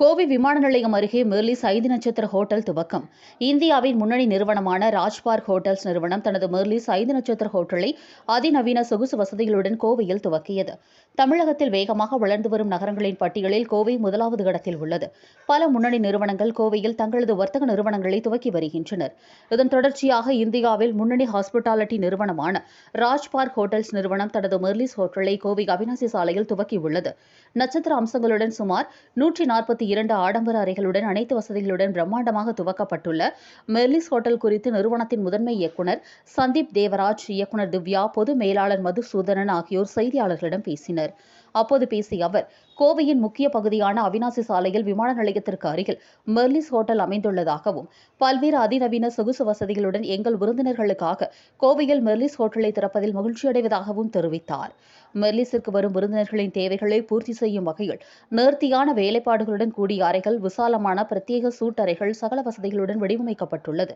கோவை விமான நிலையம் அருகே மெர்லிஸ் ஐந்து நட்சத்திர ஹோட்டல் துவக்கம். இந்தியாவின் முன்னணி நிறுவனமான ராஜ்பார்க் ஹோட்டல்ஸ் நிறுவனம் தனது மெர்லிஸ் ஐந்து நட்சத்திர ஹோட்டலை அதிநவீன சொகுசு வசதிகளுடன் கோவையில் துவக்கியது. தமிழகத்தில் வேகமாக வளர்ந்து வரும் நகரங்களின் பட்டியலில் கோவை முதலாவது இடத்தில் உள்ளது. பல முன்னணி நிறுவனங்கள் கோவையில் தங்களது வர்த்தக நிறுவனங்களை துவக்கி வருகின்றனர். இதன் தொடர்ச்சியாக இந்தியாவில் முன்னணி ஹாஸ்பிட்டாலிட்டி நிறுவனமான ராஜ்பார்க் ஹோட்டல்ஸ் நிறுவனம் தனது மெர்லிஸ் ஹோட்டலை கோவை அவினாசி சாலையில் துவக்கியுள்ளது. நட்சத்திர அம்சங்களுடன் சுமார் நூற்றி நாற்பத்தி இரண்டு ஆடம்பர அறைகளுடன் அனைத்து வசதிகளுடன் பிரம்மாண்டமாக துவக்கப்பட்டுள்ள மெர்லிஸ் ஹோட்டல் குறித்து நிறுவனத்தின் முதன்மை இயக்குநர் சந்தீப் தேவராஜ் இயக்குநர் திவ்யா பொது மேலாளர் மதுசூதனன் ஆகியோர் செய்தியாளர்களிடம் பேசினர். அப்போது பேசிய அவர் கோவையின் முக்கிய பகுதியான அவினாசி சாலையில் விமான நிலையத்திற்கு அருகில் மெர்லிஸ் ஹோட்டல் அமைந்துள்ளதாகவும் பல்வேறு அதிநவீன சொகுசு வசதிகளுடன் எங்கள் விருந்தினர்களுக்காக கோவையில் மெர்லிஸ் ஹோட்டலை திறப்பதில் மகிழ்ச்சியடைவதாகவும் தெரிவித்தார். மெர்லிஸிற்கு வரும் விருந்தினர்களின் தேவைகளை பூர்த்தி செய்யும் வகையில் நேர்த்தியான வேலைப்பாடுகளுடன் கூடிய அறைகள் விசாலமான பிரத்யேக சூட்டறைகள் சகல வசதிகளுடன் வடிவமைக்கப்பட்டுள்ளது.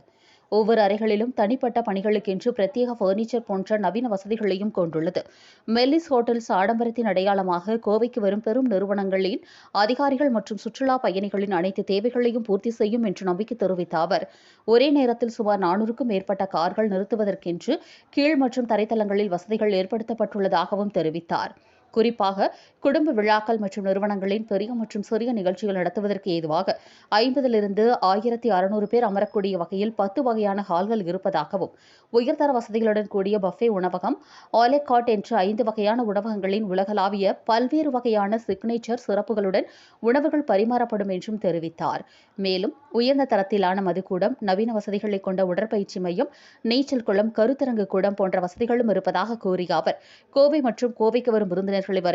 ஒவ்வொரு அறைகளிலும் தனிப்பட்ட பணிகளுக்கென்று பிரத்யேக பர்னிச்சர் போன்ற நவீன வசதிகளையும் கொண்டுள்ளது. மெல்லிஸ் ஹோட்டல்ஸ் ஆடம்பரத்தின் அடையாளமாக கோவைக்கு வரும் பெரும் நிறுவனங்களின் அதிகாரிகள் மற்றும் சுற்றுலா பயணிகளின் அனைத்து தேவைகளையும் பூர்த்தி செய்யும் என்று நம்பிக்கை தெரிவித்த அவர் ஒரே நேரத்தில் சுமார் நானூறுக்கும் மேற்பட்ட கார்கள் நிறுத்துவதற்கென்று கீழ் மற்றும் தரைத்தளங்களில் வசதிகள் ஏற்படுத்தப்பட்டுள்ளதாகவும் தெரிவித்தார். குறிப்பாக குடும்ப விழாக்கள் மற்றும் நிறுவனங்களின் பெரிய மற்றும் சிறிய நிகழ்ச்சிகள் நடத்துவதற்கு ஏதுவாக ஐம்பதிலிருந்து ஆயிரத்தி அறுநூறு பேர் அமரக்கூடிய வகையில் பத்து வகையான ஹால்கள் இருப்பதாகவும் உயர்தர வசதிகளுடன் கூடிய பஃபே உணவகம் ஆலெகாட் என்ற ஐந்து வகையான உணவகங்களின் உலகளாவிய பல்வேறு வகையான சிக்னேச்சர் சிறப்புகளுடன் உணவுகள் பரிமாறப்படும் என்றும் தெரிவித்தார். மேலும் உயர்ந்த தரத்திலான மதுக்கூடம் நவீன வசதிகளை கொண்ட உடற்பயிற்சி மையம் நீச்சல் குளம் கருத்தரங்கு கூடம் போன்ற வசதிகளும் இருப்பதாக கூறிய அவர் கோவை மற்றும் கோவைக்கு வரும் விருந்தினர்களை